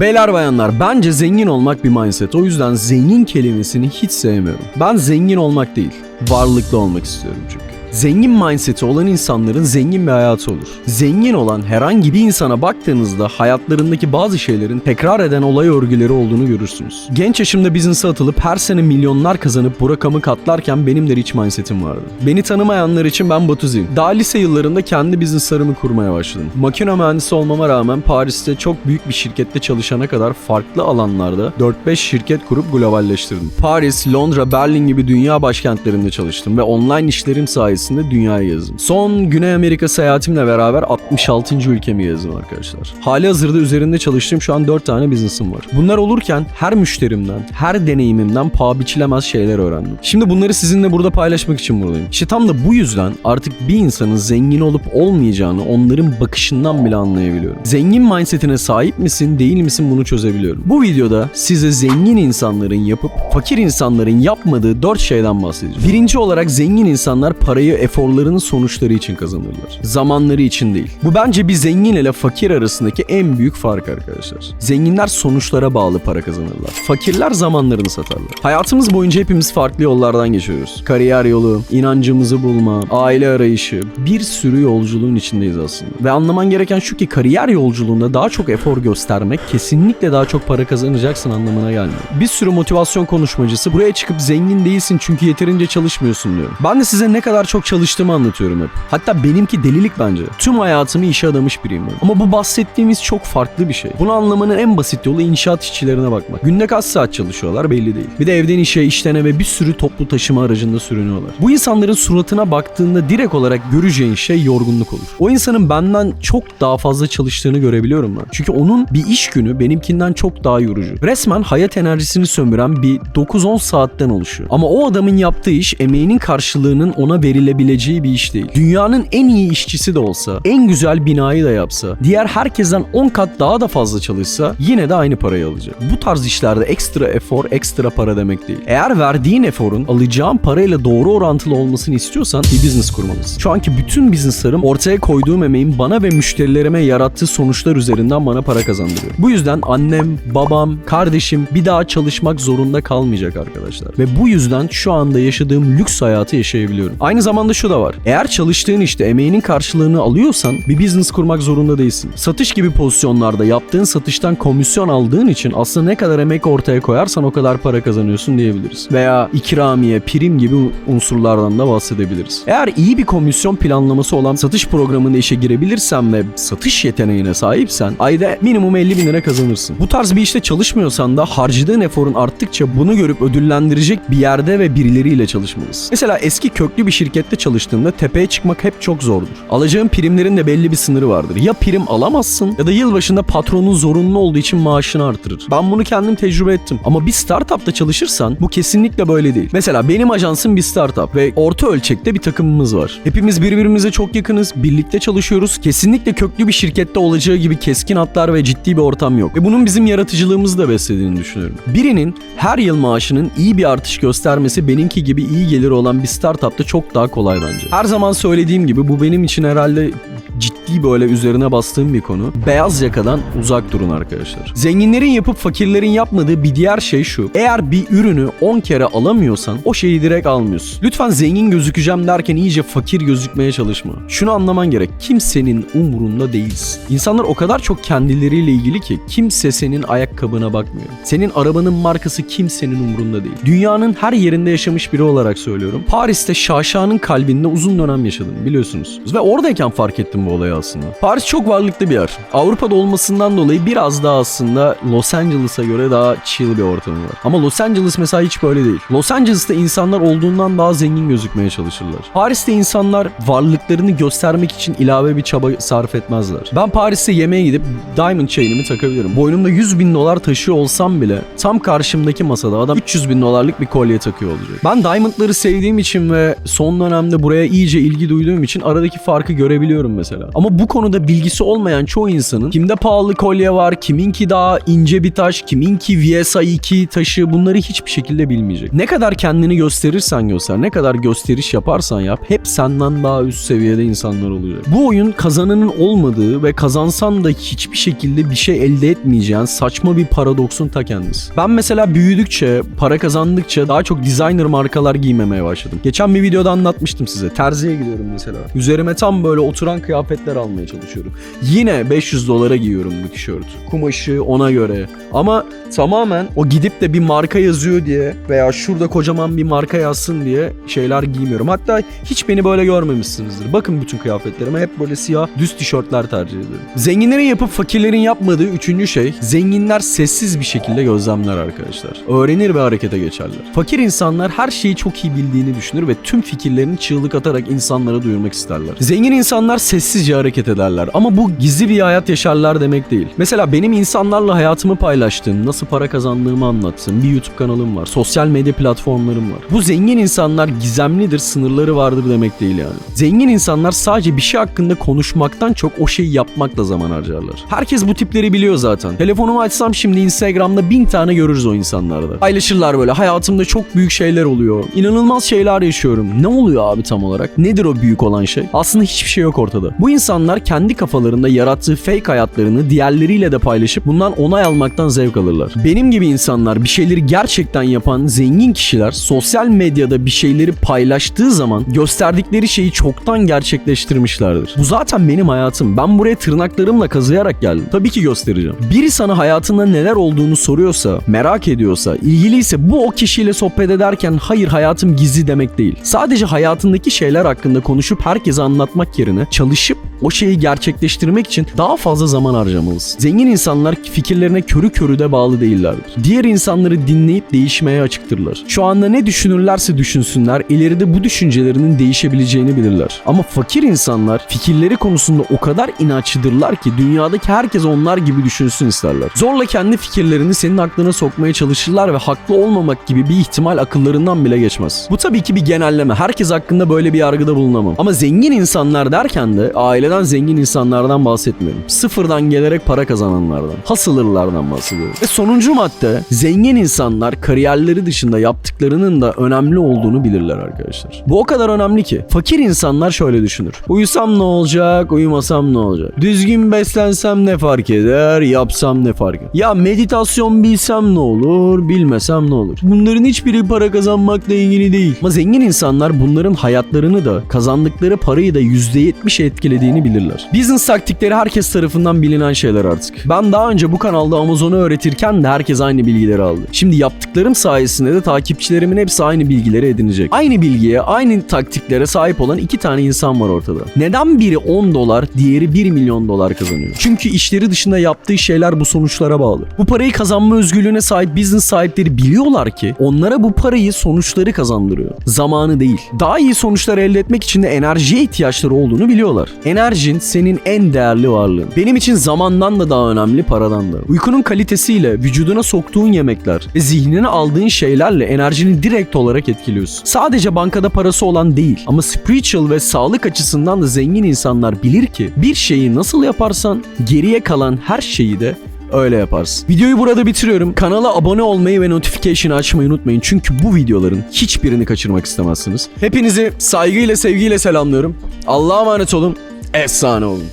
Beyler bayanlar bence zengin olmak bir mindset. O yüzden zengin kelimesini hiç sevmiyorum. Ben zengin olmak değil, varlıklı olmak istiyorum çünkü. Zengin mindseti olan insanların zengin bir hayatı olur. Zengin olan herhangi bir insana baktığınızda hayatlarındaki bazı şeylerin tekrar eden olay örgüleri olduğunu görürsünüz. Genç yaşımda business'a atılıp her sene milyonlar kazanıp bu rakamı katlarken benim de rich mindsetim vardı. Beni tanımayanlar için ben Batuziyim. Daha lise yıllarında kendi businesslarımı kurmaya başladım. Makine mühendisi olmama rağmen Paris'te çok büyük bir şirkette çalışana kadar farklı alanlarda 4-5 şirket kurup globalleştirdim. Paris, Londra, Berlin gibi dünya başkentlerinde çalıştım ve online işlerim sayesinde dünyayı gezdim. Son Güney Amerika seyahatimle beraber 66. ülkemi gezdim arkadaşlar. Hali hazırda üzerinde çalıştığım şu an 4 tane business'ım var. Bunlar olurken her müşterimden, her deneyimimden paha biçilemez şeyler öğrendim. Şimdi bunları sizinle burada paylaşmak için buradayım. İşte tam da bu yüzden artık bir insanın zengin olup olmayacağını onların bakışından bile anlayabiliyorum. Zengin mindsetine sahip misin, değil misin bunu çözebiliyorum. Bu videoda size zengin insanların yapıp fakir insanların yapmadığı 4 şeyden bahsedeceğim. Birinci olarak zengin insanlar parayı eforlarının sonuçları için kazanırlar. Zamanları için değil. Bu bence bir zengin ile fakir arasındaki en büyük fark arkadaşlar. Zenginler sonuçlara bağlı para kazanırlar. Fakirler zamanlarını satarlar. Hayatımız boyunca hepimiz farklı yollardan geçiyoruz. Kariyer yolu, inancımızı bulma, aile arayışı, bir sürü yolculuğun içindeyiz aslında. Ve anlaman gereken şu ki kariyer yolculuğunda daha çok efor göstermek kesinlikle daha çok para kazanacaksın anlamına gelmiyor. Bir sürü motivasyon konuşmacısı buraya çıkıp zengin değilsin çünkü yeterince çalışmıyorsun diyor. Ben de size ne kadar çok çalıştığımı anlatıyorum hep. Hatta benimki delilik bence. Tüm hayatımı işe adamış biriyim ben. Ama bu bahsettiğimiz çok farklı bir şey. Bunu anlamanın en basit yolu inşaat işçilerine bakmak. Günde kaç saat çalışıyorlar belli değil. Bir de evden işe, işten eve bir sürü toplu taşıma aracında sürünüyorlar. Bu insanların suratına baktığında direkt olarak göreceğin şey yorgunluk olur. O insanın benden çok daha fazla çalıştığını görebiliyorum ben. Çünkü onun bir iş günü benimkinden çok daha yorucu. Resmen hayat enerjisini sömüren bir 9-10 saatten oluşuyor. Ama o adamın yaptığı iş emeğinin karşılığının ona verilebileceği bir iş değil. Dünyanın en iyi işçisi de olsa, en güzel binayı da yapsa, diğer herkesten 10 kat daha da fazla çalışsa yine de aynı parayı alacak. Bu tarz işlerde ekstra efor, ekstra para demek değil. Eğer verdiğin eforun alacağın parayla doğru orantılı olmasını istiyorsan bir business kurmalısın. Şu anki bütün businesslarım ortaya koyduğum emeğin bana ve müşterilerime yarattığı sonuçlar üzerinden bana para kazandırıyor. Bu yüzden annem, babam, kardeşim bir daha çalışmak zorunda kalmayacak arkadaşlar. Ve bu yüzden şu anda yaşadığım lüks hayatı yaşayabiliyorum. Aynı zamanda şu da var. Eğer çalıştığın işte emeğinin karşılığını alıyorsan bir business kurmak zorunda değilsin. Satış gibi pozisyonlarda yaptığın satıştan komisyon aldığın için aslında ne kadar emek ortaya koyarsan o kadar para kazanıyorsun diyebiliriz. Veya ikramiye, prim gibi unsurlardan da bahsedebiliriz. Eğer iyi bir komisyon planlaması olan satış programında işe girebilirsen ve satış yeteneğine sahipsen ayda minimum 50 bin lira kazanırsın. Bu tarz bir işte çalışmıyorsan da harcadığın eforun arttıkça bunu görüp ödüllendirecek bir yerde ve birileriyle çalışmalısın. Mesela eski köklü bir şirkette çalıştığında tepeye çıkmak hep çok zordur. Alacağın primlerin de belli bir sınırı vardır. Ya prim alamazsın ya da yılbaşında patronun zorunlu olduğu için maaşını artırır. Ben bunu kendim tecrübe ettim. Ama bir startupta çalışırsan bu kesinlikle böyle değil. Mesela benim ajansım bir startup ve orta ölçekte bir takımımız var. Hepimiz birbirimize çok yakınız, birlikte çalışıyoruz. Kesinlikle köklü bir şirkette olacağı gibi keskin hatlar ve ciddi bir ortam yok. Ve bunun bizim yaratıcılığımızı da beslediğini düşünüyorum. Birinin her yıl maaşının iyi bir artış göstermesi benimki gibi iyi geliri olan bir startupta çok daha kolay bence. Her zaman söylediğim gibi bu benim için herhalde ciddi böyle üzerine bastığım bir konu. Beyaz yakadan uzak durun arkadaşlar. Zenginlerin yapıp fakirlerin yapmadığı bir diğer şey şu. Eğer bir ürünü 10 kere alamıyorsan o şeyi direkt almıyorsun. Lütfen zengin gözükeceğim derken iyice fakir gözükmeye çalışma. Şunu anlaman gerek. Kimsenin umurunda değilsin. İnsanlar o kadar çok kendileriyle ilgili ki kimse senin ayakkabına bakmıyor. Senin arabanın markası kimsenin umurunda değil. Dünyanın her yerinde yaşamış biri olarak söylüyorum. Paris'te Şaşa'nın kalbinde uzun dönem yaşadım biliyorsunuz. Ve oradayken fark ettim bu olayı aslında. Paris çok varlıklı bir yer. Avrupa'da olmasından dolayı biraz daha aslında Los Angeles'a göre daha chill bir ortamı var. Ama Los Angeles mesela hiç böyle değil. Los Angeles'ta insanlar olduğundan daha zengin gözükmeye çalışırlar. Paris'te insanlar varlıklarını göstermek için ilave bir çaba sarf etmezler. Ben Paris'te yemeğe gidip diamond chain'imi takabilirim. Boynumda 100 bin dolar taşıyor olsam bile tam karşımdaki masada adam 300 bin dolarlık bir kolye takıyor olacak. Ben diamondları sevdiğim için ve son dönemde buraya iyice ilgi duyduğum için aradaki farkı görebiliyorum mesela. Mesela. Ama bu konuda bilgisi olmayan çoğu insanın kimde pahalı kolye var, kiminki daha ince bir taş, kiminki VSI 2 taşı bunları hiçbir şekilde bilmeyecek. Ne kadar kendini gösterirsen göster, ne kadar gösteriş yaparsan yap hep senden daha üst seviyede insanlar olacak. Bu oyun kazanının olmadığı ve kazansan da hiçbir şekilde bir şey elde etmeyeceğin saçma bir paradoksun ta kendisi. Ben mesela büyüdükçe, para kazandıkça daha çok designer markalar giymemeye başladım. Geçen bir videoda anlatmıştım size. Terziye gidiyorum mesela. Üzerime tam böyle oturan kıyafetler almaya çalışıyorum. Yine 500 dolara giyiyorum bu tişört. Kumaşı ona göre. Ama tamamen o gidip de bir marka yazıyor diye veya şurada kocaman bir marka yazsın diye şeyler giymiyorum. Hatta hiç beni böyle görmemişsinizdir. Bakın bütün kıyafetlerime hep böyle siyah düz tişörtler tercih ediyorum. Zenginlerin yapıp fakirlerin yapmadığı üçüncü şey zenginler sessiz bir şekilde gözlemler arkadaşlar. Öğrenir ve harekete geçerler. Fakir insanlar her şeyi çok iyi bildiğini düşünür ve tüm fikirlerini çığlık atarak insanlara duyurmak isterler. Zengin insanlar sessizce hareket ederler ama bu gizli bir hayat yaşarlar demek değil. Mesela benim insanlarla hayatımı paylaştığım, nasıl para kazandığımı anlattığım bir YouTube kanalım var. Sosyal medya platformlarım var. Bu zengin insanlar gizemlidir, sınırları vardır demek değil yani. Zengin insanlar sadece bir şey hakkında konuşmaktan çok o şeyi yapmakla zaman harcarlar. Herkes bu tipleri biliyor zaten. Telefonumu açsam şimdi Instagram'da bin tane görürüz o insanlarda. Paylaşırlar böyle hayatımda çok büyük şeyler oluyor. İnanılmaz şeyler yaşıyorum. Ne oluyor abi tam olarak? Nedir o büyük olan şey? Aslında hiçbir şey yok ortada. Bu insanlar kendi kafalarında yarattığı fake hayatlarını diğerleriyle de paylaşıp bundan onay almaktan zevk alırlar. Benim gibi insanlar bir şeyleri gerçekten yapan zengin kişiler sosyal medyada bir şeyleri paylaştığı zaman gösterdikleri şeyi çoktan gerçekleştirmişlerdir. Bu zaten benim hayatım. Ben buraya tırnaklarımla kazıyarak geldim. Tabii ki göstereceğim. Biri sana hayatında neler olduğunu soruyorsa, merak ediyorsa, ilgiliyse bu o kişiyle sohbet ederken hayır hayatım gizli demek değil. Sadece hayatındaki şeyler hakkında konuşup herkese anlatmak yerine çalışıp ship o şeyi gerçekleştirmek için daha fazla zaman harcamalısın. Zengin insanlar fikirlerine körü körü de bağlı değillerdir. Diğer insanları dinleyip değişmeye açıktırlar. Şu anda ne düşünürlerse düşünsünler, ileride bu düşüncelerinin değişebileceğini bilirler. Ama fakir insanlar fikirleri konusunda o kadar inatçıdırlar ki dünyadaki herkes onlar gibi düşünsün isterler. Zorla kendi fikirlerini senin aklına sokmaya çalışırlar ve haklı olmamak gibi bir ihtimal akıllarından bile geçmez. Bu tabii ki bir genelleme. Herkes hakkında böyle bir yargıda bulunamam. Ama zengin insanlar derken de aileden zengin insanlardan bahsetmiyorum. Sıfırdan gelerek para kazananlardan, hasılırlardan bahsediyorum. Ve sonuncu madde zengin insanlar kariyerleri dışında yaptıklarının da önemli olduğunu bilirler arkadaşlar. Bu o kadar önemli ki fakir insanlar şöyle düşünür. Uyusam ne olacak, uyumasam ne olacak? Düzgün beslensem ne fark eder, yapsam ne fark eder? Ya meditasyon bilsem ne olur, bilmesem ne olur? Bunların hiçbiri para kazanmakla ilgili değil. Ama zengin insanlar bunların hayatlarını da kazandıkları parayı da %70 etkilediğini bilirler. Business taktikleri herkes tarafından bilinen şeyler artık. Ben daha önce bu kanalda Amazon'u öğretirken de herkes aynı bilgileri aldı. Şimdi yaptıklarım sayesinde de takipçilerimin hepsi aynı bilgileri edinecek. Aynı bilgiye, aynı taktiklere sahip olan iki tane insan var ortada. Neden biri 10 dolar, diğeri 1 milyon dolar kazanıyor? Çünkü işleri dışında yaptığı şeyler bu sonuçlara bağlı. Bu parayı kazanma özgürlüğüne sahip business sahipleri biliyorlar ki onlara bu parayı sonuçları kazandırıyor. Zamanı değil. Daha iyi sonuçlar elde etmek için de enerjiye ihtiyaçları olduğunu biliyorlar. Enerjin senin en değerli varlığın. Benim için zamandan da daha önemli paradan da. Uykunun kalitesiyle vücuduna soktuğun yemekler ve zihnine aldığın şeylerle enerjini direkt olarak etkiliyorsun. Sadece bankada parası olan değil ama spiritual ve sağlık açısından da zengin insanlar bilir ki bir şeyi nasıl yaparsan geriye kalan her şeyi de öyle yaparsın. Videoyu burada bitiriyorum. Kanala abone olmayı ve notification açmayı unutmayın. Çünkü bu videoların hiçbirini kaçırmak istemezsiniz. Hepinizi saygıyla sevgiyle selamlıyorum. Allah'a emanet olun. Efsane olun.